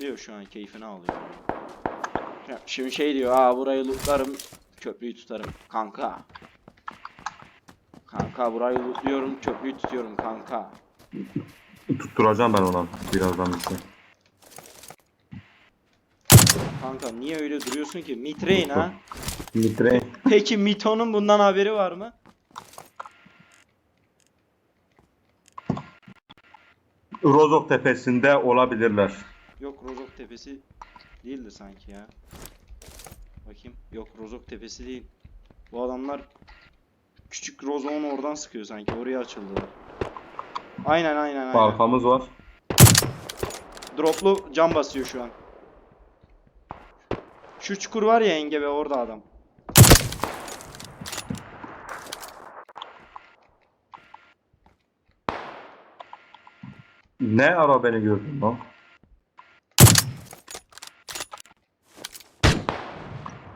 şu an keyfini alıyor. Ya Şimdi şey diyor aa burayı lootlarım köprüyü tutarım kanka. Kanka burayı lootluyorum köprüyü tutuyorum kanka. Tutturacağım ben ona birazdan bir şey. Kanka niye öyle duruyorsun ki? Mitrein ha? Litre. Peki Mito'nun bundan haberi var mı? Rozok tepesinde olabilirler. Yok Rozok Tepesi değildi sanki ya. Bakayım. Yok Rozok Tepesi değil. Bu adamlar küçük Rozok'un oradan sıkıyor sanki. Oraya açıldılar. Aynen aynen aynen. Arkamız var. Droplu cam basıyor şu an. Şu çukur var ya Engebe orada adam. Ne ara beni gördün lan?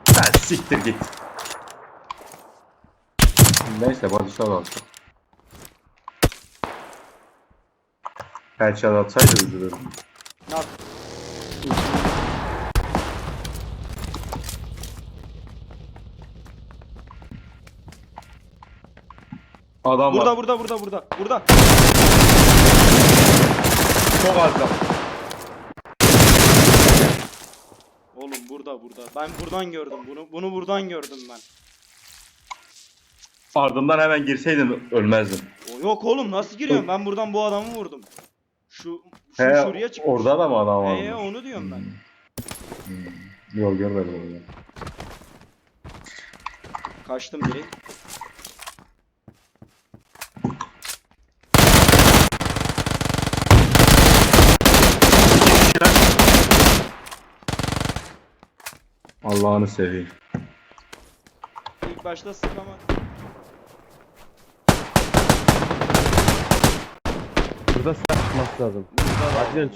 Sen siktir git. Neyse barışlar artık. Headshot atsaydı üzülürdüm. Yap- Adam Burada var. burada burada burada. Burada. Çok az da. Oğlum burada burada. Ben buradan gördüm bunu. Bunu buradan gördüm ben. Ardımdan hemen girseydin ölmezdin. O yok oğlum nasıl giriyorum? Ben buradan bu adamı vurdum. Şu, şu He, şuraya çıkmış. orada da mı adam var? Ee onu diyorum ben. Yol görmedim onu. Kaçtım biri. Allah'ını seveyim. İlk başta sıklama. Burada silah çıkması lazım. Burada da Acilen.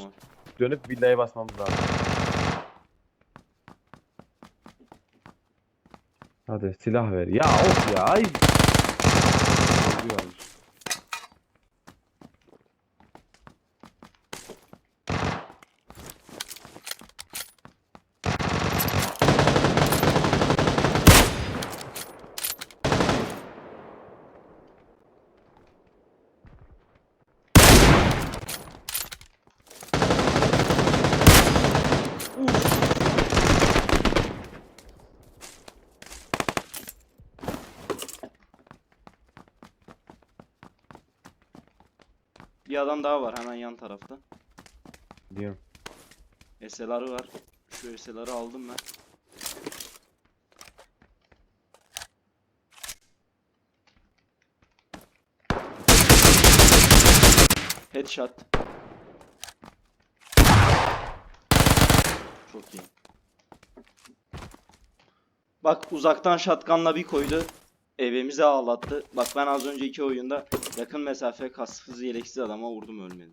Dönüp villaya basmamız lazım. Hadi silah ver. Ya of ya. Ay. Oluyor abi. Bir adam daha var hemen yan tarafta. Diyorum. SLR'ı var. Şu SLR'ı aldım ben. Headshot. Çok iyi. Bak uzaktan shotgunla bir koydu. Evimize ağlattı. Bak ben az önceki oyunda yakın mesafe kaskısız yeleksiz adama vurdum ölmedi.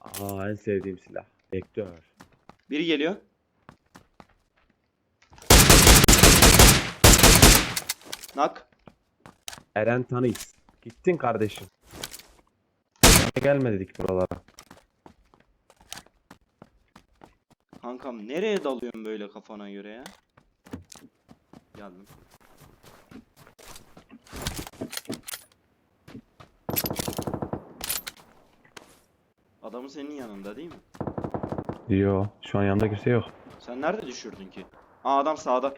Aa en sevdiğim silah. Vektör. Biri geliyor. Nak. Eren Tanix. Gittin kardeşim. Gelme dedik buralara. Kankam nereye dalıyorsun böyle kafana göre ya? Geldim. Adamı senin yanında değil mi? Yo şu an yanında kimse yok. Sen nerede düşürdün ki? Aa adam sağda.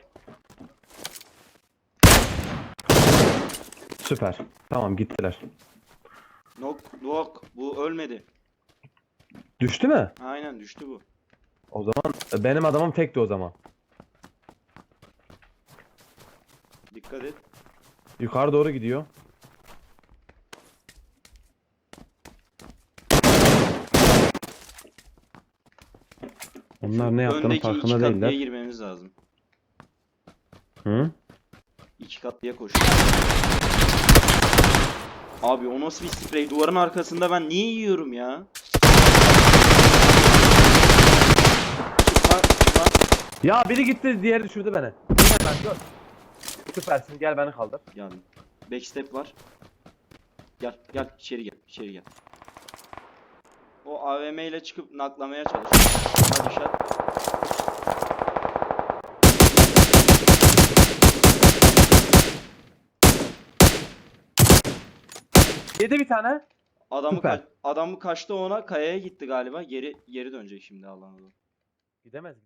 Süper. Tamam gittiler. Nok, nok. Bu ölmedi. Düştü mü? Aynen düştü bu. O zaman benim adamım tekti o zaman. Dikkat et. Yukarı doğru gidiyor. Onlar ne yaptığının Öndeki iki farkında katlıya değiller. girmemiz lazım. Hı? İki katlıya koş. Abi o nasıl bir sprey? Duvarın arkasında ben niye yiyorum ya? Ya biri gitti, diğeri düşürdü beni. Hemen dur. Süpersin, gel beni kaldır. Geldim. Backstep var. Gel, gel içeri gel, içeri gel. O AVM ile çıkıp naklamaya çalışıyor. Hadi shot. Yedi bir tane. Adamı Süper. ka- adamı kaçtı ona kayaya gitti galiba. Geri geri dönecek şimdi Allah'ın izniyle. Gidemez.